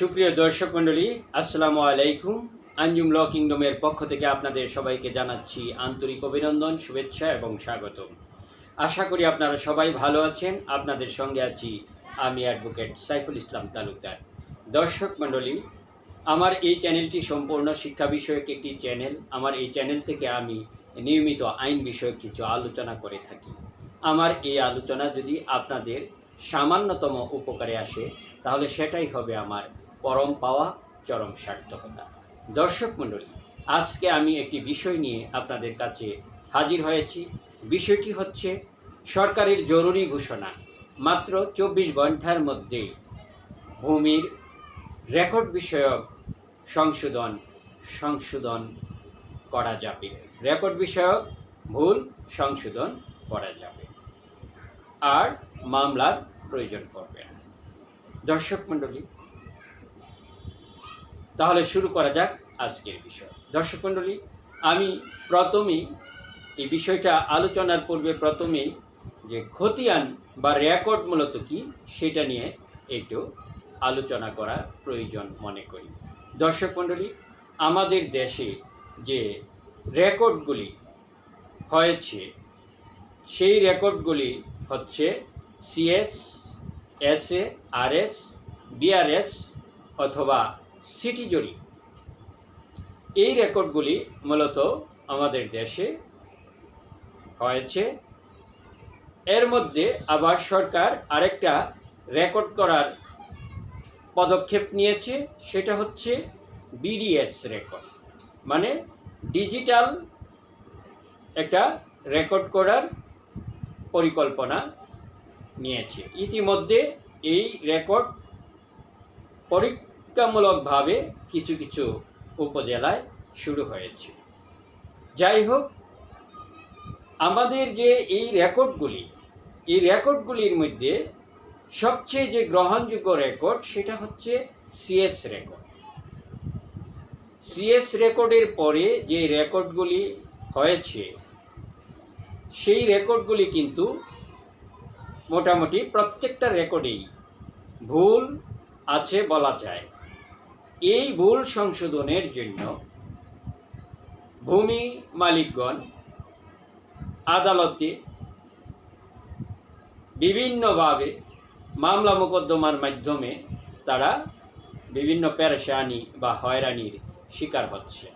সুপ্রিয় দর্শক মণ্ডলী, আসসালামু আলাইকুম। আঞ্জুম ল কিংডমের পক্ষ থেকে আপনাদের সবাইকে জানাচ্ছি আন্তরিক অভিনন্দন, শুভেচ্ছা এবং স্বাগত আশা করি আপনারা সবাই ভালো আছেন। আপনাদের সঙ্গে আছি আমি অ্যাডভোকেট সাইফুল ইসলাম তালুকদার। দর্শক মণ্ডলী, আমার এই চ্যানেলটি সম্পূর্ণ শিক্ষা বিষয়ক একটি চ্যানেল। আমার এই চ্যানেল থেকে আমি নিয়মিত আইন বিষয়ক কিছু আলোচনা করে থাকি। আমার এই আলোচনা যদি আপনাদের সামান্যতম উপকারে আসে, তাহলে সেটাই হবে আমার পরম পাওয়া চরম সার্থকতা। দর্শক মণ্ডলী, আজকে আমি একটি বিষয় নিয়ে আপনাদের কাছে হাজির হয়েছি। বিষয়টি হচ্ছে সরকারের জরুরি ঘোষণা। মাত্র চব্বিশ ঘণ্টার মধ্যে ভূমির রেকর্ড বিষয়ক সংশোধন সংশোধন করা যাবে। রেকর্ড বিষয়ক ভুল সংশোধন করা যাবে। আর মামলার প্রয়োজন পড়বে না। দর্শক মণ্ডলী তাহলে শুরু করা যাক আজকের বিষয়। দর্শক মণ্ডলী, আমি প্রথমেই এই বিষয়টা আলোচনার পূর্বে প্রথমেই যে খতিয়ান বা রেকর্ড মূলত কি সেটা নিয়ে একটু আলোচনা করা প্রয়োজন মনে করি। দর্শক মণ্ডলী, আমাদের দেশে যে রেকর্ডগুলি হয়েছে, সেই রেকর্ডগুলি হচ্ছে সিএস এসএ আরএস বিআরএস অথবা সিটি জরি। এই রেকর্ডগুলি মূলত আমাদের দেশে হয়েছে। এর মধ্যে আবার সরকার আরেকটা রেকর্ড করার পদক্ষেপ নিয়েছে, সেটা হচ্ছে বিডিএস রেকর্ড। মানে ডিজিটাল একটা রেকর্ড করার পরিকল্পনা নিয়েছে। ইতিমধ্যে এই রেকর্ড পরীক্ষামূলকভাবে কিছু কিছু উপজেলায় শুরু হয়েছে। যাই হোক, আমাদের যে এই রেকর্ডগুলি, এই রেকর্ডগুলির মধ্যে সবচেয়ে যে গ্রহণযোগ্য রেকর্ড সেটা হচ্ছে সিএস রেকর্ড। সিএস রেকর্ডের পরে যে রেকর্ডগুলি হয়েছে, সেই রেকর্ডগুলি কিন্তু মোটামুটি প্রত্যেকটা রেকর্ডেই ভুল আছে বলা যায়। এই ভুল সংশোধনের জন্য ভূমি মালিকগণ, আদালতে বিভিন্নভাবে মামলা মোকদ্দমার মাধ্যমে তারা বিভিন্ন পেরেশানি বা হয়রানির শিকার হচ্ছে।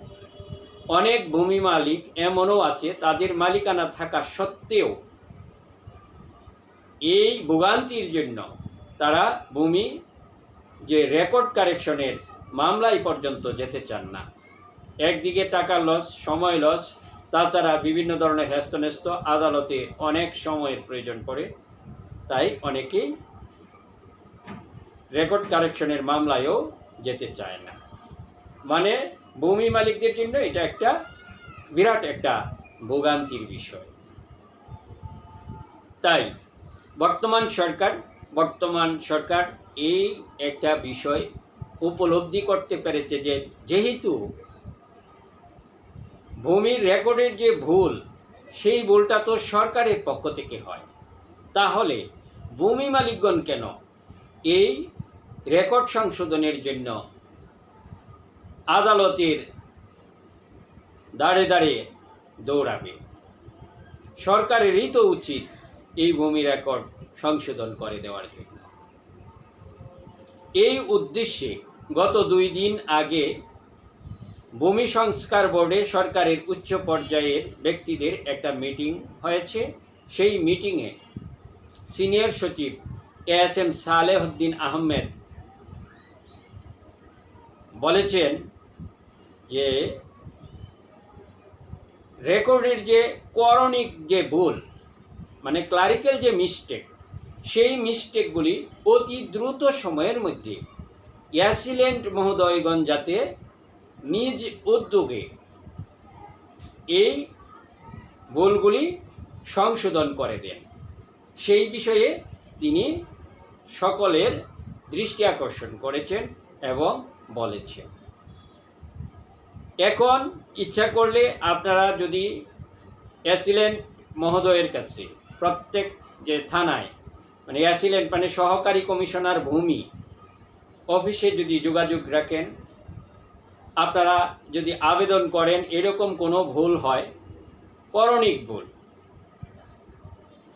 অনেক ভূমি মালিক এমনও আছে, তাদের মালিকানা থাকা সত্ত্বেও এই ভোগান্তির জন্য তারা ভূমি যে রেকর্ড কারেকশনের মামলায় পর্যন্ত যেতে চান না। একদিকে টাকা লস, সময় লস, তাছাড়া বিভিন্ন ধরনের হ্যাস্তন্যস্ত আদালতে অনেক সময়ের প্রয়োজন পড়ে, তাই অনেকেই রেকর্ড কারেকশনের মামলায়ও যেতে চায় না। মানে ভূমি মালিকদের জন্য এটা একটা বিরাট একটা ভোগান্তির বিষয়। তাই বর্তমান সরকার বর্তমান সরকার এই একটা বিষয় উপলব্ধি করতে পেরেছে যে যেহেতু ভূমির রেকর্ডের যে ভুল, সেই ভুলটা তো সরকারের পক্ষ থেকে হয়। তাহলে ভূমি মালিকগণ কেন এই রেকর্ড সংশোধনের জন্য আদালতের দাঁড়ে দাঁড়িয়ে দৌড়াবে? সরকারেরই তো উচিত এই ভূমি রেকর্ড সংশোধন করে দেওয়ার জন্য। এই উদ্দেশ্যে গত দুই দিন আগে ভূমি সংস্কার বোর্ডে সরকারের উচ্চ পর্যায়ের ব্যক্তিদের একটা মিটিং হয়েছে। সেই মিটিংয়ে সিনিয়র সচিব A S M Salehuddin Ahmed বলেছেন যে রেকর্ডের যে করণিক যে ভুল মানে ক্লারিক্যাল যে মিস্টেক, সেই মিস্টেকগুলি অতি দ্রুত সময়ের মধ্যে অ্যাসিলেন্ট মহোদয়গণ যাতে নিজ উদ্যোগে এই ভুলগুলি সংশোধন করে দেন। সেই বিষয়ে তিনি সকলের দৃষ্টি আকর্ষণ করেছেন এবং বলেছেন। এখন ইচ্ছা করলে আপনারা যদি অ্যাসিলেন্ট মহোদয়ের কাছে প্রত্যেক যে থানায় মানে অ্যাসিলেন্ট মানে সহকারী কমিশনার ভূমি অফিসে যদি যোগাযোগ রাখেন, আপনারা যদি আবেদন করেন, এরকম কোনো ভুল হয় করণিক ভুল,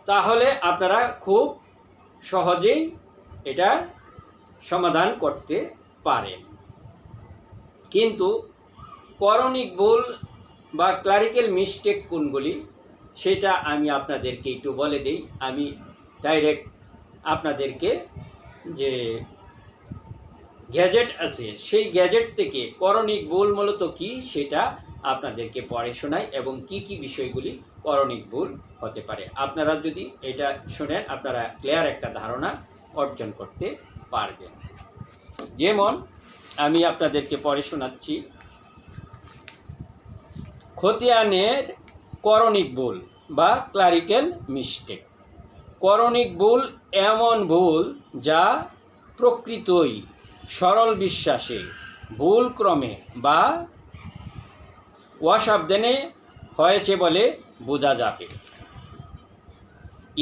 তাহলে আপনারা খুব সহজেই এটা সমাধান করতে পারেন। কিন্তু করণিক ভুল বা ক্লারিক্যাল মিস্টেক কোনগুলি, সেটা আমি আপনাদেরকে একটু বলে দিই। আমি ডাইরেক্ট আপনাদেরকে যে গ্যাজেট আছে, সেই গ্যাজেট থেকে করণিক ভুল মূলত কি সেটা আপনাদেরকে পড়ে শোনাই এবং কি কি বিষয়গুলি করণিক ভুল হতে পারে। আপনারা যদি এটা শোনেন, আপনারা ক্লিয়ার একটা ধারণা অর্জন করতে পারবেন। যেমন আমি আপনাদেরকে পড়ে শোনাচ্ছি, খতিয়ানের করণিক ভুল বা ক্লারিক্যাল মিস্টেক করণিক ভুল এমন ভুল যা প্রকৃতই সরল বিশ্বাসে, ভুল ক্রমে বা অসাবধানে হয়েছে বলে বোঝা যাবে।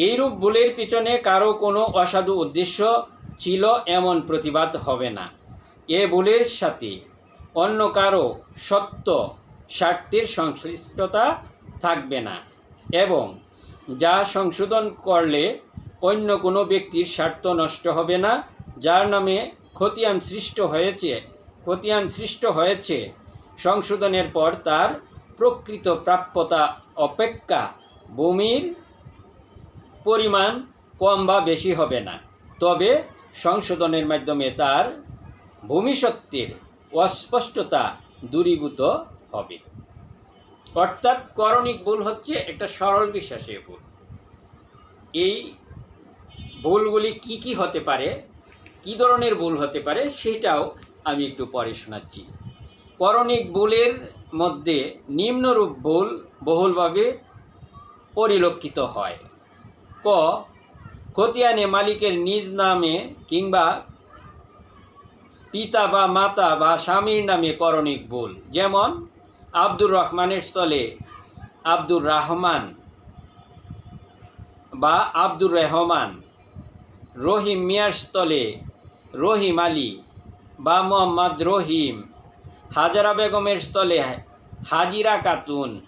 এইরূপ ভুলের পিছনে কারও কোনো অসাধু উদ্দেশ্য ছিল এমন প্রতিবাদ হবে না। এ ভুলের সাথে অন্য কারও সত্য স্বার্থের সংশ্লিষ্টতা থাকবে না এবং যা সংশোধন করলে অন্য কোনো ব্যক্তির স্বার্থ নষ্ট হবে না, যার নামে খতিয়ান সৃষ্ট হয়েছে, খতিয়ান সৃষ্ট হয়েছে। সংশোধনের পর তার প্রকৃত প্রাপ্যতা অপেক্ষা ভূমির পরিমাণ কম বা বেশি হবে না। তবে সংশোধনের মাধ্যমে তার ভূমিসত্ত্বের অস্পষ্টতা দূরীভূত হবে। অর্থাৎ করণিক ভুল হচ্ছে একটা সরল বিশ্বাসের ভুল। এই ভুলগুলি কি কি হতে পারে কি ধরনের ভুল হতে পারে সেটাও আমি একটু পরে শোনাচ্ছি। করণিক ভুলের মধ্যে নিম্নরূপ ভুল বহুলভাবে পরিলক্ষিত হয়। ক, খতিয়ানে মালিকের নিজ নামে কিংবা পিতা বা মাতা বা স্বামীর নামে করণিক ভুল। যেমন, আব্দুর রহমানের স্থলে আব্দুর রহমান বা আব্দুর রহমান। রহিম মিয়ার স্থলে রহিম আলী। বা মোহাম্মদ রহিম। হাজারা বেগমের স্থলে হাজিরা খাতুন।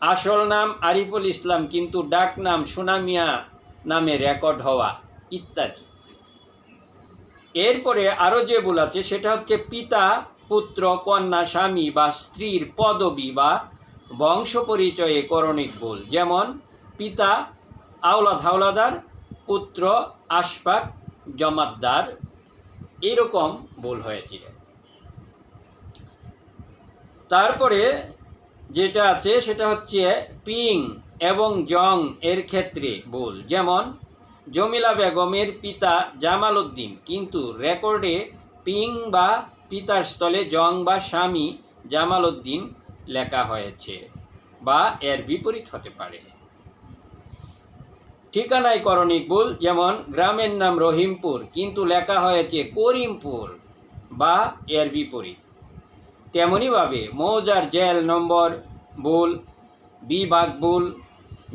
আসল নাম আরিফুল ইসলাম, কিন্তু ডাক নাম সুনামিয়া নামে রেকর্ড হওয়া ইত্যাদি। এরপরে আরও যে ভুল আছে, সেটা হচ্ছে পিতা, পুত্র, কন্যা, স্বামী বা স্ত্রীর পদবি বা বংশ পরিচয়ে করণিক ভুল। যেমন, পিতা আওলাদ হাওলাদার পুত্র, আশফাক জমাদ্দার এরকম ভুল হয়েছিল। তারপরে যেটা আছে সেটা হচ্ছে পিং এবং জং এর ক্ষেত্রে ভুল। যেমন, জমিলা বেগমের পিতা জামাল উদ্দিন, কিন্তু রেকর্ডে পিং বা পিতার স্থলে জং বা স্বামী জামাল উদ্দিন লেখা হয়েছে বা এর বিপরীত হতে পারে। ঠিকানায় করণিক ভুল, যেমন গ্রামের নাম রহিমপুর, কিন্তু লেখা হয়েছে করিমপুর বা এর বিপরীত। তেমনইভাবে মৌজার জেল নম্বর ভুল, বিভাগ ভুল,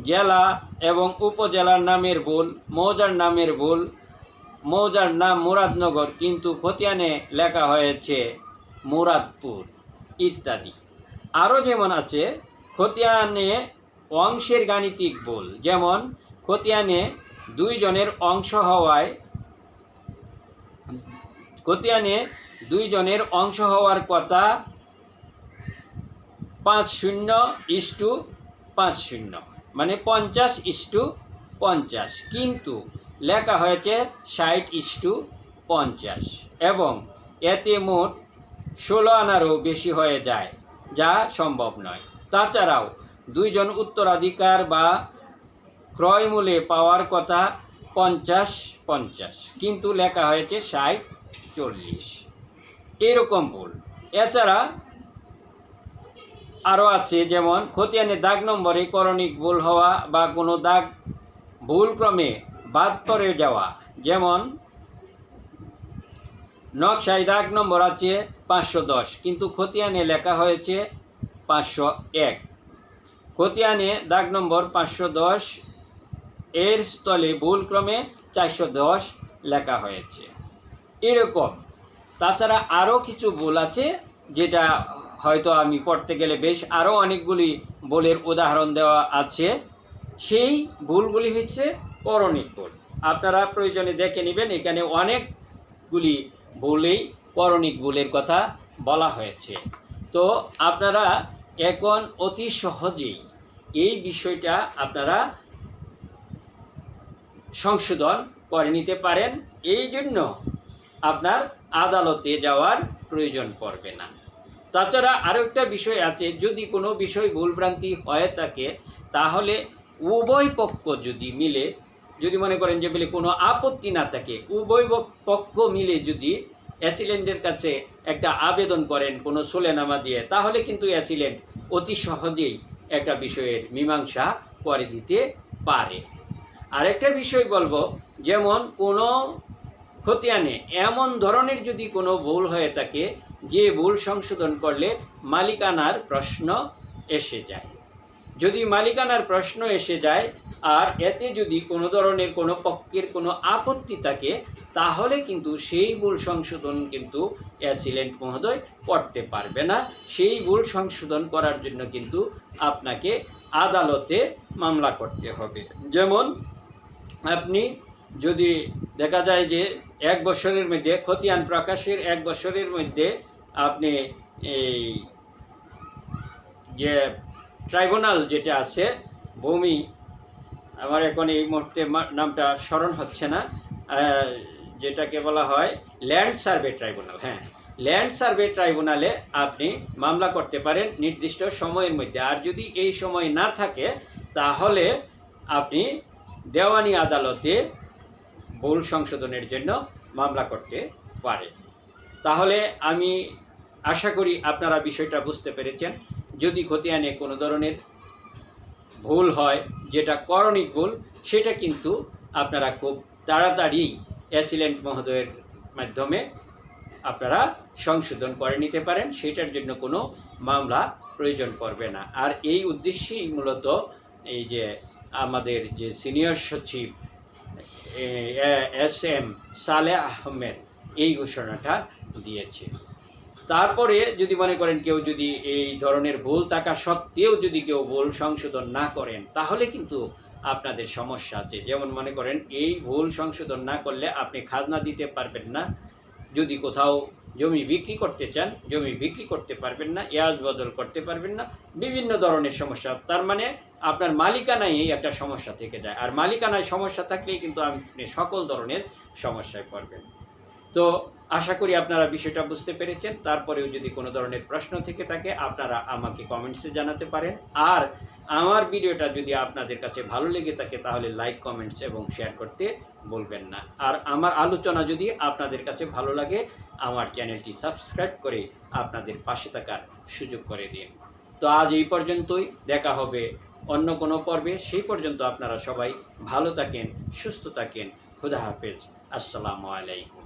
জেলা এবং উপজেলার নামের ভুল, মৌজার নামের ভুল, মৌজার নাম মুরাদনগর, কিন্তু খতিয়ানে লেখা হয়েছে মুরাদপুর ইত্যাদি। আরও যেমন আছে, খতিয়ানে অংশের গাণিতিক ভুল, যেমন খতিয়ানে দুইজনের অংশ হওয়ায় খতিয়ানে দুইজনের অংশ হওয়ার কথা পাঁচ শূন্য ইস্টু পাঁচ শূন্য মানে পঞ্চাশ ইস্টু পঞ্চাশ। কিন্তু লেখা হয়েছে ষাট ইস্টু পঞ্চাশ এবং এতে মোট ষোলো আনারও বেশি হয়ে যায়, যা সম্ভব নয়। তাছাড়াও দুইজন উত্তরাধিকার বা ক্রয় মূল্যে পাওয়ার কথা পঞ্চাশ পঞ্চাশ, কিন্তু লেখা হয়েছে ষাট চল্লিশ। এরকম ভুল। এছাড়া আরও আছে, যেমন খতিয়ানে দাগ নম্বরে করণিক ভুল হওয়া বা কোনো দাগ ভুলক্রমে বাদ পড়ে যাওয়া, যেমন নকশায় দাগ নম্বর আছে পাঁচশো দশ, কিন্তু খতিয়ানে লেখা হয়েছে পাঁচশো এক। খতিয়ানে দাগ নম্বর পাঁচশো দশ এর স্থলে ভুলক্রমে চারশো দশ লেখা হয়েছে। এরকম। তাছাড়া আরও কিছু ভুল আছে, যেটা হয়তো আমি পড়তে গেলে বেশ আরও অনেকগুলি বলের উদাহরণ দেওয়া আছে। সেই ভুলগুলি হচ্ছে করণিক ভুল। আপনারা প্রয়োজনে দেখে নেবেন, এখানে অনেকগুলি ভুলেই করণিক ভুলের কথা বলা হয়েছে। তো আপনারা এখন অতি সহজেই এই বিষয়টা আপনারা সংশোধন করে নিতে পারেন। এই জন্য আপনার আদালতে যাওয়ার প্রয়োজন পড়বে না। তাছাড়া আরও একটা বিষয় আছে, যদি কোনো বিষয় ভুলভ্রান্তি হয়ে থাকে, তাহলে উভয় পক্ষ যদি মিলে, যদি মনে করেন যে বলে কোনো আপত্তি না থাকে, উভয় পক্ষ মিলে যদি অ্যাসিলেন্টের কাছে একটা আবেদন করেন, কোনো সোলেনামা দিয়ে, তাহলে কিন্তু অ্যাসিলেন্ট অতি সহজেই একটা বিষয়ের মীমাংসা করে দিতে পারে। আরেকটা বিষয় বলব, যেমন কোনো খতিয়ানে এমন ধরনের যদি কোনো ভুল হয়ে থাকে, যে ভুল সংশোধন করলে মালিকানার প্রশ্ন এসে যায়। যদি মালিকানার প্রশ্ন এসে যায়, আর এতে যদি কোনো ধরনের কোনো পক্ষের কোনো আপত্তি থাকে, তাহলে কিন্তু সেই ভুল সংশোধন কিন্তু অ্যাসিলেন্ট মহোদয় করতে পারবে না। সেই ভুল সংশোধন করার জন্য কিন্তু আপনাকে আদালতে মামলা করতে হবে। যেমন আপনি যদি দেখা যায় যে এক বছরের মধ্যে খতিয়ান প্রকাশের এক বছরের মধ্যে আপনি এই যে ট্রাইব্যুনাল যেটা আছে, ভূমি, আমার এখন এই মুহূর্তে নামটা স্মরণ হচ্ছে না যেটাকে বলা হয় ল্যান্ড সার্ভে ট্রাইব্যুনাল। হ্যাঁ ল্যান্ড সার্ভে ট্রাইব্যুনালে আপনি মামলা করতে পারেন নির্দিষ্ট সময়ের মধ্যে। আর যদি এই সময় না থাকে, তাহলে আপনি দেওয়ানি আদালতে ভুল সংশোধনের জন্য মামলা করতে পারে। তাহলে আমি আশা করি আপনারা বিষয়টা বুঝতে পেরেছেন। যদি খতিয়ানে কোনো ধরনের ভুল হয়, যেটা করণিক ভুল, সেটা কিন্তু আপনারা খুব তাড়াতাড়ি অ্যাসিলেন্ট মহোদয়ের মাধ্যমে আপনারা সংশোধন করে নিতে পারেন। সেটার জন্য কোনো মামলা প্রয়োজন পড়বে না। আর এই উদ্দেশ্যেই মূলত এই যে আমাদের যে সিনিয়র সচিব এস এম সালে আহমেদ এই ঘোষণাটা দিয়েছে। তারপরে যদি মনে করেন কেউ যদি এই ধরনের ভুল থাকা সত্ত্বেও যদি কেউ ভুল সংশোধন না করেন, তাহলে কিন্তু আপনাদের সমস্যা আছে। যেমন মনে করেন, এই ভুল সংশোধন না করলে আপনি খাজনা দিতে পারবেন না। যদি কোথাও জমি বিক্রি করতে চান, জমি বিক্রি করতে পারবেন না এয়াজ বদল করতে পারবেন না, বিভিন্ন ধরনের সমস্যা। তার মানে আপনার মালিকানায় একটা সমস্যা থেকে যায়। আর মালিকানায় সমস্যা থাকলেই কিন্তু আপনি সকল ধরনের সমস্যায় পড়বেন। তো আশা করি আপনারা বিষয়টা বুঝতে পেরেছেন। তারপরেও যদি কোনো ধরনের প্রশ্ন থেকে থাকে, আপনারা আমাকে কমেন্টসে জানাতে পারেন। আর আমার ভিডিওটা যদি আপনাদের কাছে ভালো লেগে থাকে, তাহলে লাইক, কমেন্টস এবং শেয়ার করতে বলবেন না। আর আমার আলোচনা যদি আপনাদের কাছে ভালো লাগে, আমার চ্যানেলটি সাবস্ক্রাইব করে আপনাদের পাশে থাকার সুযোগ করে দিন। তো আজ এই পর্যন্তই, দেখা হবে অন্য কোনো পর্বে। সেই পর্যন্ত আপনারা সবাই ভালো থাকেন, সুস্থ থাকেন। খুদা হাফেজ। আসসালামু আলাইকুম।